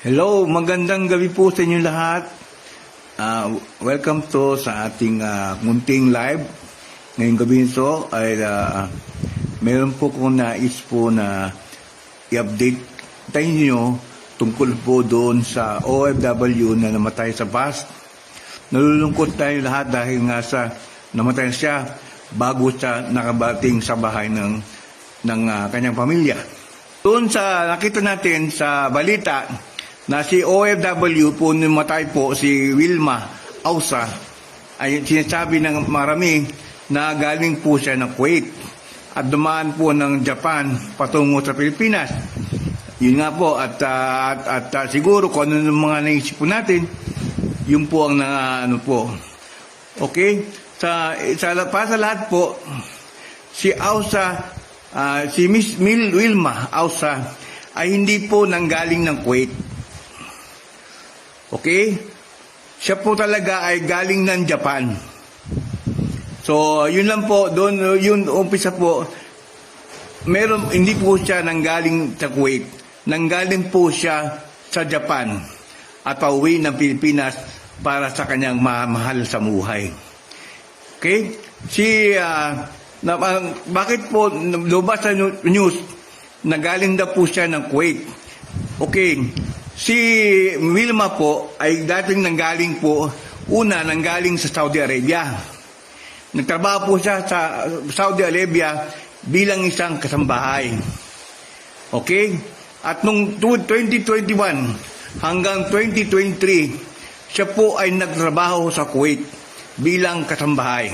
Hello, magandang gabi po sa inyo lahat. Ah, welcome to sa ating ah, munting live. Ngayong gabi nito ay ah, meron po kong nais po na i-update tayo nyo tungkol po doon sa OFW na namatay sa bus. Nalulungkot tayo lahat dahil nga sa namatay siya bago siya nakabating sa bahay ng, ng ah, kanyang pamilya. Doon sa nakita natin sa balita na si OFW po namatay po si Wilma Ausa ay sinasabi ng marami na galing po siya ng Kuwait at dumaan po ng Japan patungo sa Pilipinas. Yun nga po at ah, at, at ah, siguro kung ano mga naisip po natin yun po ang na, ano po. Okay? Sa, sa, para sa lahat po, si Ausa, ah, si Miss Mil Wilma Ausa, ay hindi po nanggaling ng Kuwait. Okay? Siya po talaga ay galing ng Japan. So, yun lang po, doon, yun, umpisa po, meron, hindi po siya nanggaling sa Kuwait. Nanggaling po siya sa Japan at pauwi ng Pilipinas para sa kanyang mahal sa buhay. Okay? Si, ah, na, ah, bakit po lumabas sa news na galing daw po siya ng Kuwait? Okay. Si Wilma po ay dating nanggaling po, una nanggaling sa Saudi Arabia. Nagtrabaho po siya sa Saudi Arabia bilang isang kasambahay. Okay? At nung 2021 hanggang 2023, siya po ay nagtrabaho sa Kuwait bilang kasambahay.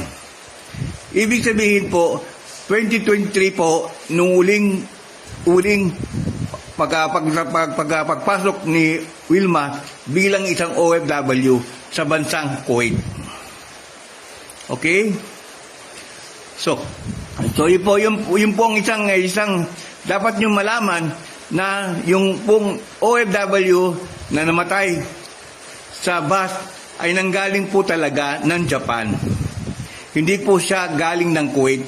Ibig sabihin po, 2023 po, nung uling, uling pag, pag, pag, pag, pagpasok ni Wilma bilang isang OFW sa bansang Kuwait. Okay? So, so yun po, yun, yun po ang isang, isang, dapat nyo malaman na yung pong OFW na namatay sa bus ay nanggaling po talaga ng Japan. Hindi po siya galing ng Kuwait.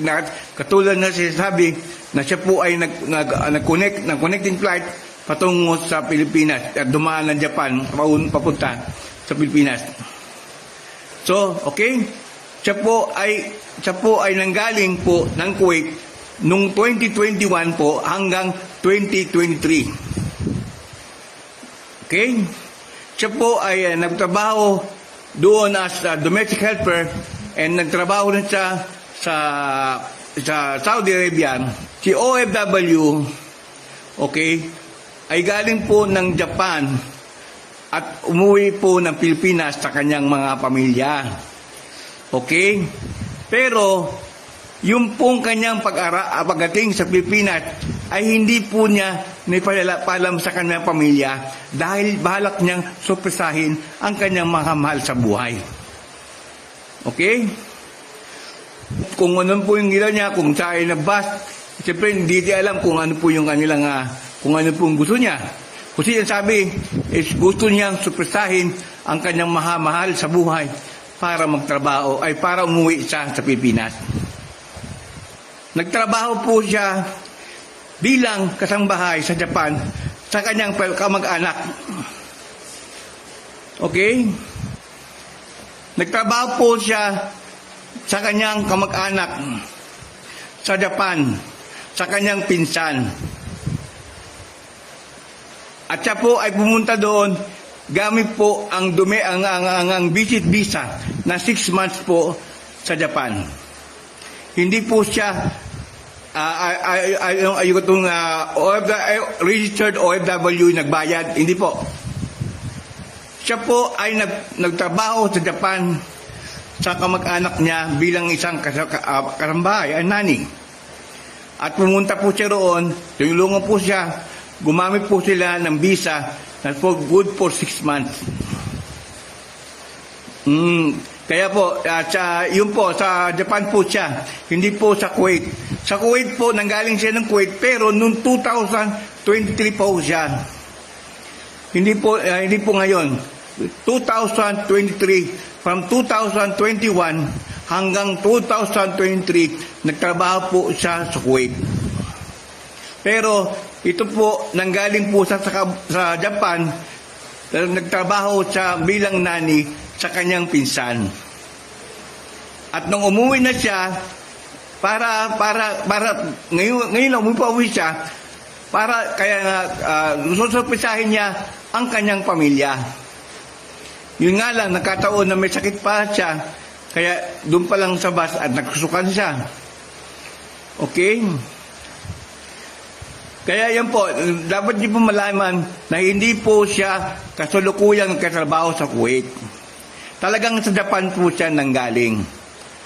Na, katulad na sinasabi na siya po ay nag, nag, nag-connect, ng connecting flight patungo sa Pilipinas at dumaan ng Japan papunta sa Pilipinas. So, okay? Siya po ay siya po ay nanggaling po ng Kuwait nung 2021 po hanggang 2023. Okay? Siya po ay uh, nagtrabaho doon as a domestic helper and nagtrabaho rin siya sa sa Saudi Arabia. Si OFW, okay, ay galing po ng Japan at umuwi po ng Pilipinas sa kanyang mga pamilya. Okay? Pero, yung pong kanyang pag-ara, ah, pagdating sa Pilipinas ay hindi po niya naipalam sa kanyang pamilya dahil balak niyang supresahin ang kanyang mga mahal sa buhay. Okay? Kung ano po yung gila niya, kung siya ay nag-bus, siyempre hindi niya alam kung ano po yung kanilang, ah, kung ano po yung gusto niya. Kasi ang sabi, is gusto niyang supresahin ang kanyang mahamahal sa buhay para magtrabaho, ay para umuwi siya sa Pilipinas. Nagtrabaho po siya bilang kasangbahay sa Japan sa kanyang kamag-anak. Okay? Nagtrabaho po siya sa kanyang kamag-anak sa Japan, sa kanyang pinsan. At siya po ay pumunta doon gamit po ang dumi ang ang, ang, ang visit visa na 6 months po sa Japan. Hindi po siya uh, ay ay ay itong uh, registered OFW nagbayad, hindi po. Siya po ay nag, nagtrabaho sa Japan sa kamag-anak niya bilang isang kas- ka- ah, kasambahay, ay nani. At pumunta po siya roon, tinulungan po siya, gumamit po sila ng visa na for good for six months. Mm, kaya po, uh, sa, yun po, sa Japan po siya, hindi po sa Kuwait. Sa Kuwait po, nanggaling siya ng Kuwait, pero noong 2023 po siya. Hindi po, ah, hindi po ngayon. 2023, from 2021 hanggang 2023, nagtrabaho po siya sa Kuwait. Pero ito po, nanggaling po sa, sa, sa Japan, nagtrabaho siya bilang nani sa kanyang pinsan. At nung umuwi na siya, para, para, para, ngayon, ngayon umuwi siya, para, kaya uh, susurpresahin niya ang kanyang pamilya. Yun nga lang, nakataon na may sakit pa siya, kaya doon pa lang sa bus at nagsusukan siya. Okay? Kaya yan po, dapat niyo po malaman na hindi po siya kasulukuyang katrabaho sa Kuwait. Talagang sa Japan po siya nanggaling.